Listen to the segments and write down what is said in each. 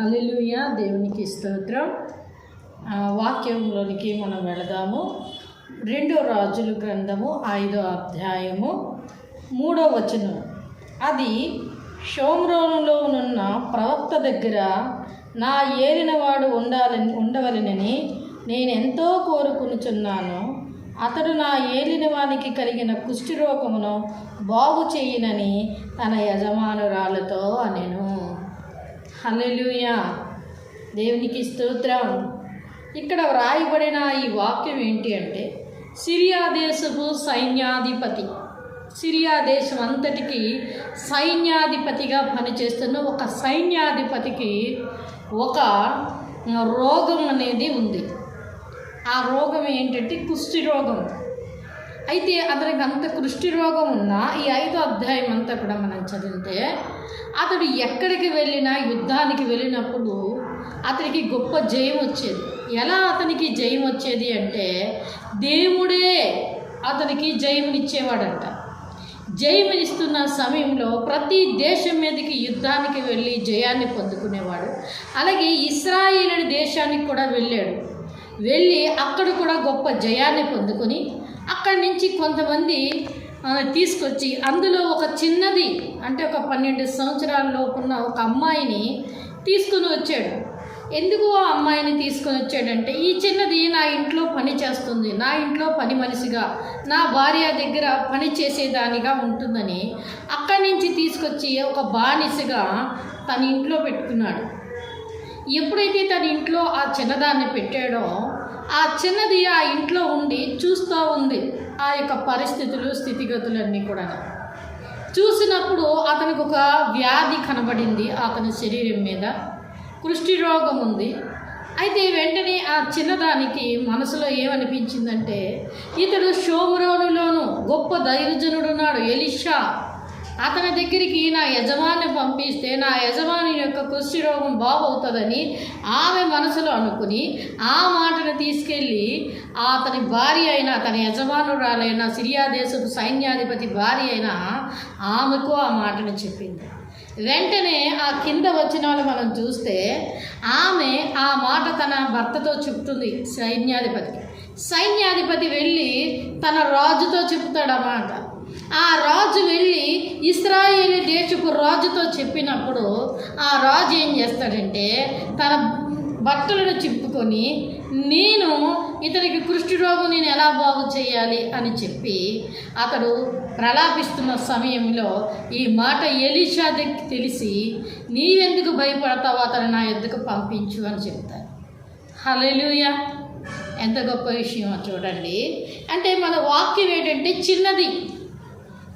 Hallelujah దేవునికి స్తోత్రం. వాక్యంలోనికి మనం వెళదాము. రెండో రాజుల గ్రంథము ఐదో అధ్యాయము మూడో వచనం. అది షోమ్రోనులో ఉన్న ప్రవక్త దగ్గర నా ఏలినవాడు ఉండాలని ఉండవలనని నేను ఎంతో కోరుకునుచున్నాను. అతడు నా ఏలినవానికి కలిగిన కుష్ఠరోగమును బాగు చేయనని తన యజమానురాలతో అనెను. హల్లెలూయా. దేవునికి స్తోత్రం. ఇక్కడ వ్రాయబడిన ఈ వాక్యం ఏంటి అంటే సిరియా దేశపు సైన్యాధిపతి. సిరియా దేశం అంతటికి సైన్యాధిపతిగా పనిచేస్తున్న ఒక సైన్యాధిపతికి ఒక రోగం అనేది ఉంది. ఆ రోగం ఏంటంటే కుష్టి రోగం. అయితే అతనికి అంత కృష్టి రోగం ఉన్నా ఈ ఐదో అధ్యాయం అంతా కూడా మనం చదివితే అతడు ఎక్కడికి వెళ్ళినా యుద్ధానికి వెళ్ళినప్పుడు అతనికి గొప్ప జయం వచ్చేది. ఎలా అతనికి జయం వచ్చేది అంటే దేవుడే అతనికి జయమునిచ్చేవాడంట. జయమునిస్తున్న సమయంలో ప్రతి దేశం మీదకి యుద్ధానికి వెళ్ళి జయాన్ని పొందుకునేవాడు. అలాగే ఇస్రాయిల్ దేశానికి కూడా వెళ్ళాడు. వెళ్ళి అక్కడ కూడా గొప్ప జయాన్ని పొందుకొని అక్కడి నుంచి కొంతమంది తీసుకొచ్చి అందులో ఒక చిన్నది అంటే ఒక పన్నెండు సంవత్సరాల లోపున్న ఒక అమ్మాయిని తీసుకుని వచ్చాడు. ఎందుకు ఆ అమ్మాయిని తీసుకొని వచ్చాడంటే ఈ చిన్నది నా ఇంట్లో పని చేస్తుంది నా ఇంట్లో పని మనిషిగా నా భార్య దగ్గర పని చేసేదానిగా ఉంటుందని అక్కడి నుంచి తీసుకొచ్చి ఒక బానిసగా తన ఇంట్లో పెట్టుకున్నాడు. ఎప్పుడైతే తన ఇంట్లో ఆ చిన్నదాన్ని పెట్టాడో ఆ చిన్నది ఆ ఇంట్లో ఉండి చూస్తూ ఉంది ఆ యొక్క పరిస్థితులు స్థితిగతులన్నీ కూడా చూసినప్పుడు అతనికి ఒక వ్యాధి కనబడింది అతని శరీరం మీద. కుష్టి రోగం ఉంది. అయితే వెంటనే ఆ చిన్నదానికి మనసులో ఏమనిపించిందంటే ఇతడు షోమరోనులోను గొప్ప దైవజనుడున్నాడు ఎలిషా. అతని దగ్గరికి నా యజమాని పంపిస్తే నా యజమాని యొక్క కుష్టి రోగం బాగవుతుందని ఆమె మనసులో అనుకుని ఆ మాటను తీసుకెళ్ళి అతని భార్య అయిన అతని యజమానురాలైన సిరియా దేశపు సైన్యాధిపతి భార్య అయిన ఆమెకు ఆ మాటను చెప్పింది. వెంటనే ఆ కింద వచ్చిన వాళ్ళు మనం చూస్తే ఆమె ఆ మాట తన భర్తతో చెప్తుంది సైన్యాధిపతికి. సైన్యాధిపతి వెళ్ళి తన రాజుతో చెప్తాడు ఆ రాజు వెళ్ళి ఇస్రాయేల్ దేశపు రాజుతో చెప్పినప్పుడు ఆ రాజు ఏం చేస్తాడంటే తన బట్టలను చిప్పుకొని నేను ఇతనికి కుష్టి రోగం నేను ఎలా బాగు చేయాలి? అని చెప్పి అతడు ప్రలాపిస్తున్న సమయంలో ఈ మాట ఎలీషా దగ్గర తెలిసి నీవెందుకు భయపడతావో? అతను నా ఎందుకు పంపించు అని చెప్తారు హల్లెలూయా! ఎంత గొప్ప విషయం చూడండి. అంటే మన వాక్యం ఏంటంటే చిన్నది.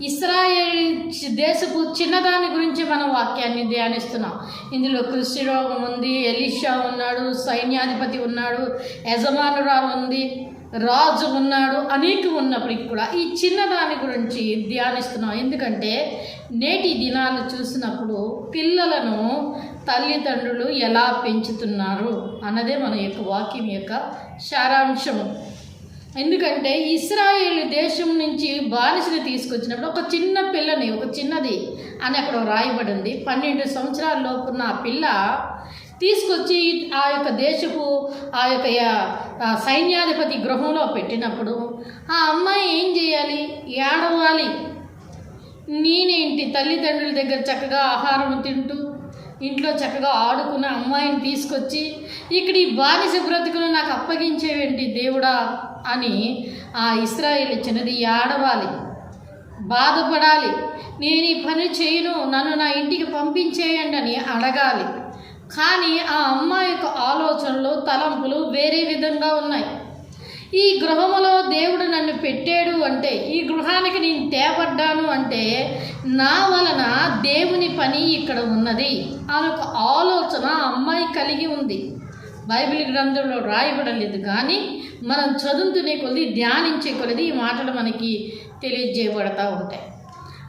ఇస్రాయేల్ దేశపు చిన్నదాని గురించి మనం వాక్యాన్ని ధ్యానిస్తున్నాం. ఇందులో కృష్ణరోగం ఉంది ఎలిషా ఉన్నాడు సైన్యాధిపతి ఉన్నాడు యజమానురాలు ఉంది రాజు ఉన్నాడు అనేక ఉన్నప్పటికీ కూడా ఈ చిన్నదాని గురించి ధ్యానిస్తున్నాం. ఎందుకంటే నేటి దినాలు చూసినప్పుడు పిల్లలను తల్లిదండ్రులు ఎలా పెంచుతున్నారు అన్నదే మన యొక్క వాక్యం యొక్క సారాంశము. ఎందుకంటే ఇస్రాయేల్ దేశం నుంచి బానిసని తీసుకొచ్చినప్పుడు ఒక చిన్న పిల్లని ఒక చిన్నది అని అక్కడ రాయబడింది. పన్నెండు సంవత్సరాల లోపున్న ఆ పిల్ల తీసుకొచ్చి ఆ యొక్క దేశపు ఆ యొక్క సైన్యాధిపతి గృహంలో పెట్టినప్పుడు ఆ అమ్మాయి ఏం చేయాలి? ఏడవాలి. నేనేంటి తల్లిదండ్రుల దగ్గర చక్కగా ఆహారం తింటూ ఇంట్లో చక్కగా ఆడుకున్న అమ్మాయిని తీసుకొచ్చి ఇక్కడ ఈ బానిస బ్రతుకును నాకు అప్పగించేవేంటి దేవుడా? అని ఆ ఇస్రాయిల్ చిన్నది ఆడవాలి బాధపడాలి. నేను ఈ పని చేయను. నన్ను నా ఇంటికి పంపించేయండి అని అడగాలి. కానీ ఆ అమ్మాయి యొక్క ఆలోచనలు తలంపులు వేరే విధంగా ఉన్నాయి. ఈ గృహములో దేవుడు నన్ను పెట్టాడు అంటే ఈ గృహానికి నేను తేపడ్డాను అంటే నా వలన దేవుని పని ఇక్కడ ఉన్నది అని ఒక ఆలోచన అమ్మాయి కలిగి ఉంది. బైబిల్ గ్రంథంలో రాయబడలేదు కానీ మనం చదువుతునే కొద్ది ధ్యానించే కొలది ఈ మాటలు మనకి తెలియజేయబడతా ఉంటాయి.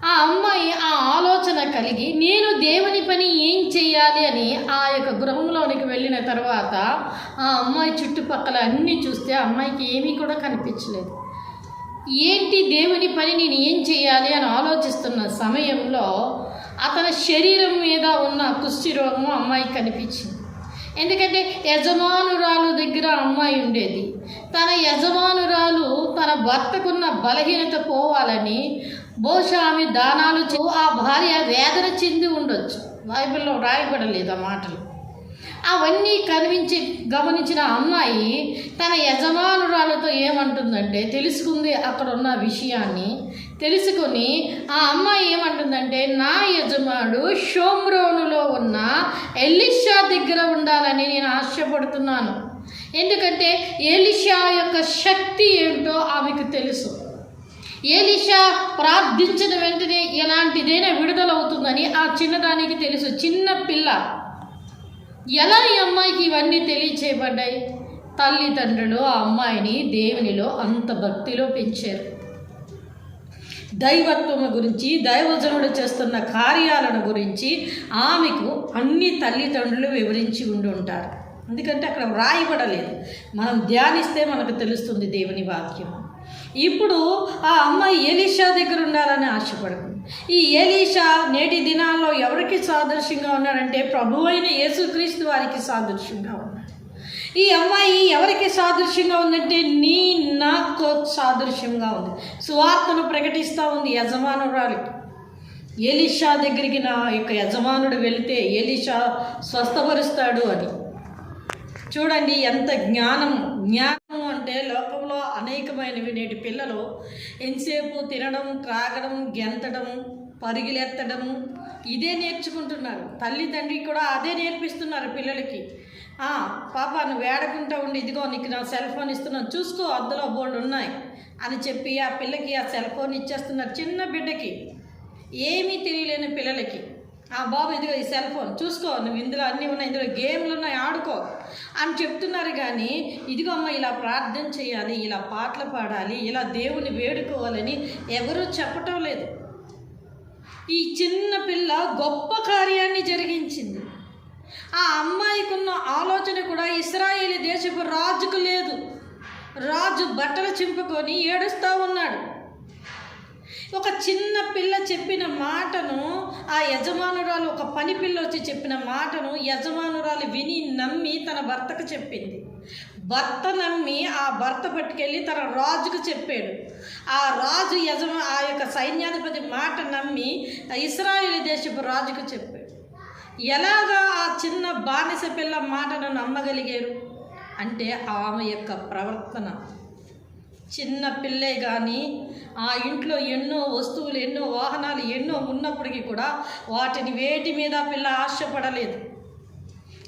ఆ అమ్మాయి ఆ ఆలోచన కలిగి నేను దేవుని పని ఏం చేయాలి? అని ఆ యొక్క గృహంలోనికి వెళ్ళిన తర్వాత ఆ అమ్మాయి చుట్టుపక్కల అన్నీ చూస్తే ఆ అమ్మాయికి ఏమీ కూడా కనిపించలేదు. ఏంటి దేవుని పని? నేను ఏం చేయాలి? అని ఆలోచిస్తున్న సమయంలో అతని శరీరం మీద ఉన్న కుష్టి రోగం అమ్మాయికి కనిపించింది. ఎందుకంటే యజమానురాలు దగ్గర అమ్మాయి ఉండేది. తన యజమానురాలు తన భర్తకున్న బలహీనత పోవాలని బహుశా ఆమె దానాలు ఆ భార్య వేదన చెంది ఉండొచ్చు. బైబిల్లో రాయబడలేదు ఆ మాటలు. అవన్నీ కనిపించి గమనించిన అమ్మాయి తన యజమానురాలతో ఏమంటుందంటే తెలుసుకుంది అక్కడ ఉన్న విషయాన్ని. తెలుసుకొని ఆ అమ్మాయి ఏమంటుందంటే నా యజమానుడు షోమ్రోనులో ఉన్న ఎలిషా దగ్గర ఉండాలని నేను ఆశపడుతున్నాను. ఎందుకంటే ఎలిషా యొక్క శక్తి ఏంటో ఆమెకు తెలుసు. ఏలిషా ప్రార్థించిన వెంటనే ఎలాంటిదైనా విడుదలవుతుందని ఆ చిన్నదానికి తెలుసు. చిన్న పిల్ల. ఎలా ఈ అమ్మాయికి ఇవన్నీ తెలియచేయబడ్డాయి? తల్లిదండ్రులు ఆ అమ్మాయిని దేవునిలో అంత భక్తిలో పెంచారు. దైవత్వము గురించి దైవజనుడు చేస్తున్న కార్యాలను గురించి ఆమెకు అన్ని తల్లిదండ్రులు వివరించి ఉండి ఉంటారు. ఎందుకంటే అక్కడ వ్రాయబడలేదు. మనం ధ్యానిస్తే మనకు తెలుస్తుంది దేవుని వాక్యం. ఇప్పుడు ఆ అమ్మాయి ఎలీషా దగ్గర ఉండాలని ఆశపడుతుంది. ఈ ఏలీషా నేటి దినాల్లో ఎవరికి సాదృశ్యంగా ఉన్నాడంటే ప్రభు అయిన యేసుక్రీస్తు వారికి సాదృశ్యంగా ఉన్నాడు. ఈ అమ్మాయి ఎవరికి సాదృశ్యంగా ఉందంటే నీ నాకు సాదృశ్యంగా ఉంది. సువార్తను ప్రకటిస్తూ ఉంది యజమానురాలు. ఏలీషా దగ్గరికి నా యొక్క యజమానుడు వెళితే ఏలీషా స్వస్థపరుస్తాడు అని. చూడండి ఎంత జ్ఞానం జ్ఞానం అంటే లోకంలో అనేకమైనవి. నేటి పిల్లలు ఎంతసేపు తినడం త్రాగడం గెంతడం పరుగులెత్తడం ఇదే నేర్చుకుంటున్నారు. తల్లిదండ్రికి కూడా అదే నేర్పిస్తున్నారు పిల్లలకి. పాప నువ్వు ఏడకుంటా ఉండి ఇదిగో నీకు నా సెల్ ఫోన్ ఇస్తున్నాను చూసుకో అందులో బోర్డు ఉన్నాయి అని చెప్పి ఆ పిల్లకి ఆ సెల్ ఫోన్ ఇచ్చేస్తున్నారు చిన్న బిడ్డకి. ఏమీ తెలియలేని పిల్లలకి. ఆ బాబు ఇదిగో ఈ సెల్ ఫోన్ చూసుకో నువ్వు ఇందులో అన్నీ ఉన్నాయి ఇందులో గేమ్లు ఉన్నాయి ఆడుకో. అని చెప్తున్నారు కానీ ఇదిగో అమ్మ ఇలా ప్రార్థన చేయాలి ఇలా పాటలు పాడాలి ఇలా దేవుని వేడుకోవాలని ఎవరూ చెప్పటం లేదు. ఈ చిన్న పిల్ల గొప్ప కార్యాన్ని జరిగించింది. ఆ అమ్మాయికున్న ఆలోచన కూడా ఇస్రాయేలీ దేశపు రాజుకు లేదు. రాజు బట్టలు చింపుకొని ఏడుస్తూ ఉన్నాడు. ఒక చిన్న పిల్ల చెప్పిన మాటను ఆ యజమానురాలు ఒక పని పిల్ల వచ్చి చెప్పిన మాటను యజమానురాలు విని నమ్మి తన భర్తకు చెప్పింది. భర్త నమ్మి ఆ భర్త పట్టుకెళ్ళి తన రాజుకు చెప్పాడు. ఆ రాజు యజమా ఆ యొక్క సైన్యాధిపతి మాట నమ్మి ఇస్రాయేల్ దేశపు రాజుకు చెప్పాడు. ఎలాగా ఆ చిన్న బానిస పిల్ల మాటను నమ్మగలిగారు? అంటే ఆమె యొక్క ప్రవర్తన. చిన్న పిల్లే కానీ ఆ ఇంట్లో ఎన్నో వస్తువులు ఎన్నో వాహనాలు ఎన్నో ఉన్నప్పటికీ కూడా వాటిని వేటి మీద పిల్ల ఆశపడలేదు.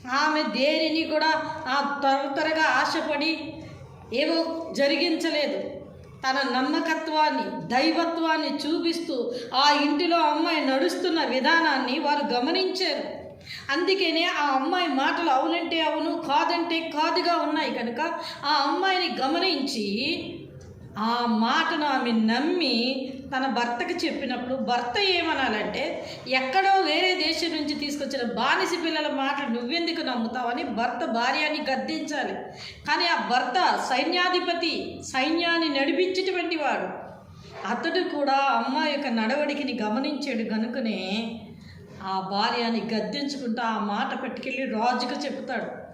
ఆమె దేనిని కూడా ఆ త్వర త్వరగా ఆశపడి ఏవో జరిగించలేదు. తన నమ్మకత్వాన్ని దైవత్వాన్ని చూపిస్తూ ఆ ఇంటిలో అమ్మాయి నడుస్తున్న విధానాన్ని వారు గమనించారు. అందుకనే ఆ అమ్మాయి మాటలు అవునంటే అవును కాదంటే కాదుగా ఉన్నాయి కనుక ఆ అమ్మాయిని గమనించి ఆ మాటను ఆమె నమ్మి తన భర్తకి చెప్పినప్పుడు భర్త ఏమనాలంటే ఎక్కడో వేరే దేశం నుంచి తీసుకొచ్చిన బానిస పిల్లల మాటలు నువ్వెందుకు నమ్ముతావని భర్త భార్యని గద్దించాలి. కానీ ఆ భర్త సైన్యాధిపతి సైన్యాన్ని నడిపించేటువంటి వాడు. అతడు కూడా అమ్మాయి యొక్క నడవడికిని గమనించాడు కనుకనే ఆ భార్యని గద్దించుకుంటూ ఆ మాట పెట్టుకెళ్ళి రాజుకు చెప్తాడు.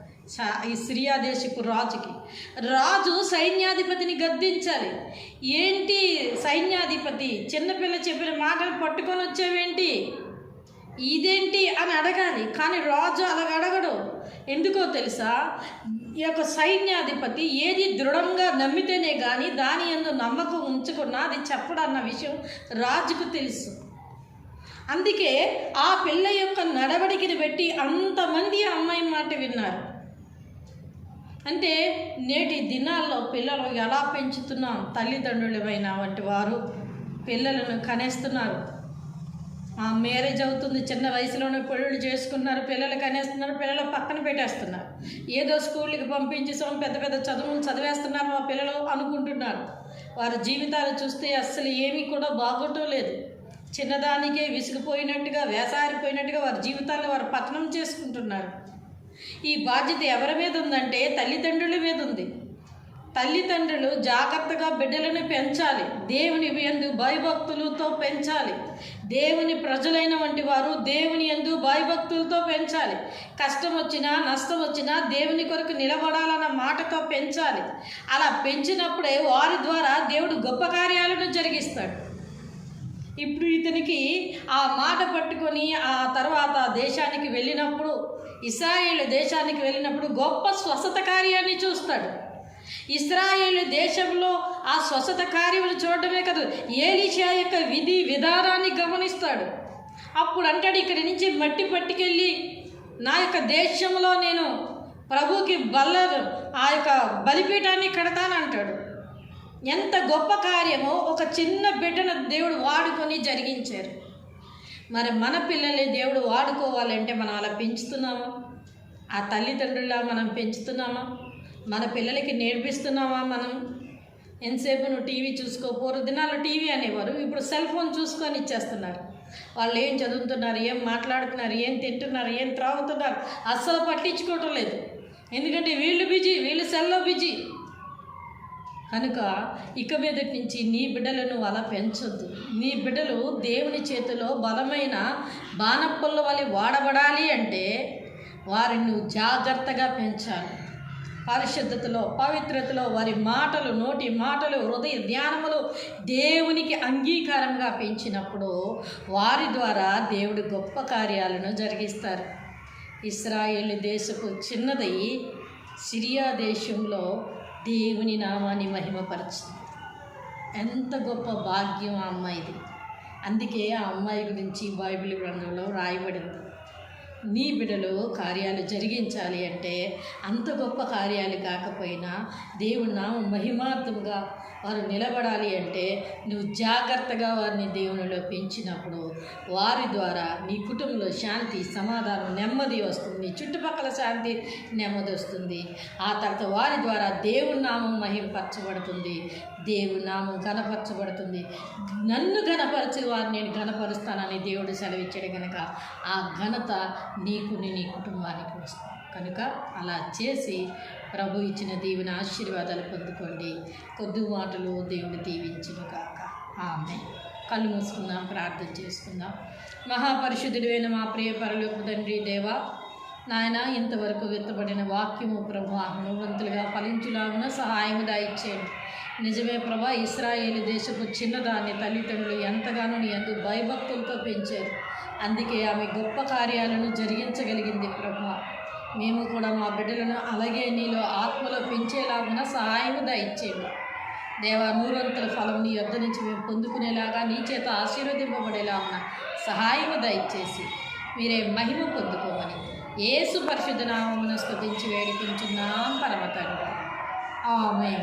ఈ సిరియా దేశపు రాజుకి. రాజు సైన్యాధిపతిని గద్దించాలి. ఏంటి సైన్యాధిపతి? చిన్నపిల్ల చెప్పిన మాటలు పట్టుకొని వచ్చావేంటి? ఇదేంటి అని అడగాలి. కానీ రాజు అలాగ అడగడు. ఎందుకో తెలుసా? ఈ యొక్క సైన్యాధిపతి ఏది దృఢంగా నమ్మితేనే కానీ దాని ఎందు నమ్మకం ఉంచుకున్నా అది చెప్పడన్న విషయం రాజుకు తెలుసు. అందుకే ఆ పిల్ల యొక్క నడవడికిని పెట్టి అంతమంది అమ్మాయి మాట విన్నారు. అంటే నేటి దినాల్లో పిల్లలు ఎలా పెంచుతున్నాం? తల్లిదండ్రులమైన వంటి వారు పిల్లలను కనేస్తున్నారు. ఆ మ్యారేజ్ అవుతుంది చిన్న వయసులోనే పెళ్ళిళ్ళు చేసుకున్నారు పిల్లలు కనేస్తున్నారు పిల్లలు పక్కన పెట్టేస్తున్నారు. ఏదో స్కూల్కి పంపించేసాం పెద్ద పెద్ద చదువులు చదివేస్తున్నారు మా పిల్లలు అనుకుంటున్నారు. వారి జీవితాలు చూస్తే అస్సలు ఏమీ కూడా బాగోటం లేదు. చిన్నదానికే విసిగిపోయినట్టుగా వేసారిపోయినట్టుగా వారి జీవితాన్ని వారు పతనం చేసుకుంటున్నారు. ఈ బాధ్యత ఎవరి మీద ఉందంటే తల్లిదండ్రుల మీద ఉంది. తల్లిదండ్రులు జాగ్రత్తగా బిడ్డలను పెంచాలి. దేవుని ఎందు భయభక్తులతో పెంచాలి. దేవుని ప్రజలైన వంటి వారు దేవుని ఎందు భయభక్తులతో పెంచాలి. కష్టం వచ్చినా నష్టం వచ్చినా దేవుని కొరకు నిలబడాలన్న మాటతో పెంచాలి. అలా పెంచినప్పుడే వారి ద్వారా దేవుడు గొప్ప కార్యాలను జరిగిస్తాడు. ఇప్పుడు ఇతనికి ఆ మాట పట్టుకొని ఆ తర్వాత దేశానికి వెళ్ళినప్పుడు ఇస్రాయేల్ దేశానికి వెళ్ళినప్పుడు గొప్ప స్వస్థత కార్యాన్ని చూస్తాడు. ఇస్రాయేల్ దేశంలో ఆ స్వస్థత కార్యములు చూడడమే కాదు ఏలిషా యొక్క విధి విధానాన్ని గమనిస్తాడు. అప్పుడు అంటాడు ఇక్కడి నుంచి మట్టి పట్టుకెళ్ళి నా యొక్క దేశంలో నేను ప్రభుకి బల్ల ఆ యొక్క బలిపీఠాన్ని కడతానంటాడు ఎంత గొప్ప కార్యమో ఒక చిన్న బిడ్డను దేవుడు వాడుకొని జరిగించారు. మరి మన పిల్లల్ని దేవుడు వాడుకోవాలంటే మనం అలా పెంచుతున్నామా? ఆ తల్లిదండ్రులా మనం పెంచుతున్నామా? మన పిల్లలకి నేర్పిస్తున్నామా మనం? ఎంతసేపు నువ్వు టీవీ చూసుకో పూర్వ దినాలు టీవీ అనేవారు ఇప్పుడు సెల్ ఫోన్ చూసుకొని ఇచ్చేస్తున్నారు. వాళ్ళు ఏం చదువుతున్నారు ఏం మాట్లాడుతున్నారు ఏం తింటున్నారు ఏం త్రాగుతున్నారు అస్సలు పట్టించుకోవటం లేదు. ఎందుకంటే వీళ్ళు బిజీ కనుక ఇక మీదటి నుంచి నీ బిడ్డలను అలా పెంచొద్దు. నీ బిడ్డలు దేవుని చేతిలో బలమైన బాణప్పల్ల వలె వాడబడాలి అంటే వారిని జాగ్రత్తగా పెంచాలి. పరిశుద్ధతలో పవిత్రతలో వారి మాటలు నోటి మాటలు హృదయ ధ్యానములు దేవునికి అంగీకారంగా పెంచినప్పుడు వారి ద్వారా దేవుడు గొప్ప కార్యాలను జరిగిస్తారు. ఇస్రాయేల్ దేశపు చిన్నదై సిరియా దేశంలో దేవుని నామాన్ని మహిమపరచింది. ఎంత గొప్ప భాగ్యం ఆ అమ్మాయిది అందుకే ఆ అమ్మాయి గురించి బైబిల్ గ్రంథంలో రాయబడింది. నీ బిడలో కార్యాలు జరిగించాలి అంటే అంత గొప్ప కార్యాలు కాకపోయినా దేవుడు నామం మహిమార్థంగా వారు నిలబడాలి అంటే నువ్వు జాగ్రత్తగా వారిని దేవునిలో పెంచినప్పుడు వారి ద్వారా నీ కుటుంబంలో శాంతి సమాధానం నెమ్మది వస్తుంది. చుట్టుపక్కల శాంతి నెమ్మది వస్తుంది. ఆ తర్వాత వారి ద్వారా దేవుని నామం మహింపరచబడుతుంది. దేవుని నామం కనపరచబడుతుంది నన్ను ఘనపరిచి వారిని నేను ఘనపరుస్తానని దేవుడు సెలవిచ్చాడు కనుక ఆ ఘనత నీకు నీ కుటుంబానికి వస్తుంది. కనుక అలా చేసి ప్రభు ఇచ్చిన దేవుని ఆశీర్వాదాలు పొందుకోండి. కొద్ది మాటలు దేవుని దీవించును కాక ఆమె కళ్ళు మూసుకుందాం ప్రార్థన చేసుకుందాం. మహాపరిశుద్ధుడైన మా ప్రియ పరలోపు తండ్రి దేవా నాయన ఇంతవరకు విత్తబడిన వాక్యము ప్రభు అనువంతులుగా ఫలించులాగున సహాయము దాయిచ్చేయండి. నిజమే ప్రభా ఇస్రాయేల్ దేశపు చిన్నదాన్ని తల్లిదండ్రులు ఎంతగానో నీ ఎందు భయభక్తులతో పెంచారు. అందుకే ఆమె గొప్ప కార్యాలను జరిగించగలిగింది ప్రభా. మేము కూడా మా బిడ్డలను అలాగే నీలో ఆత్మలో పెంచేలాగున సహాయం దయచేయండి. దేవా నూరంతుల ఫలం నీ యొద్ద నుంచి మేము పొందుకునేలాగా నీ చేత ఆశీర్వదింపబడేలాగున సహాయం దయచేసి మీరే మహిమ పొందుకోమని ఏసు పరిశుద్ధ నామమును స్థుతించి వేడుకుంటున్నాం పరమ తండ్రి ఆమె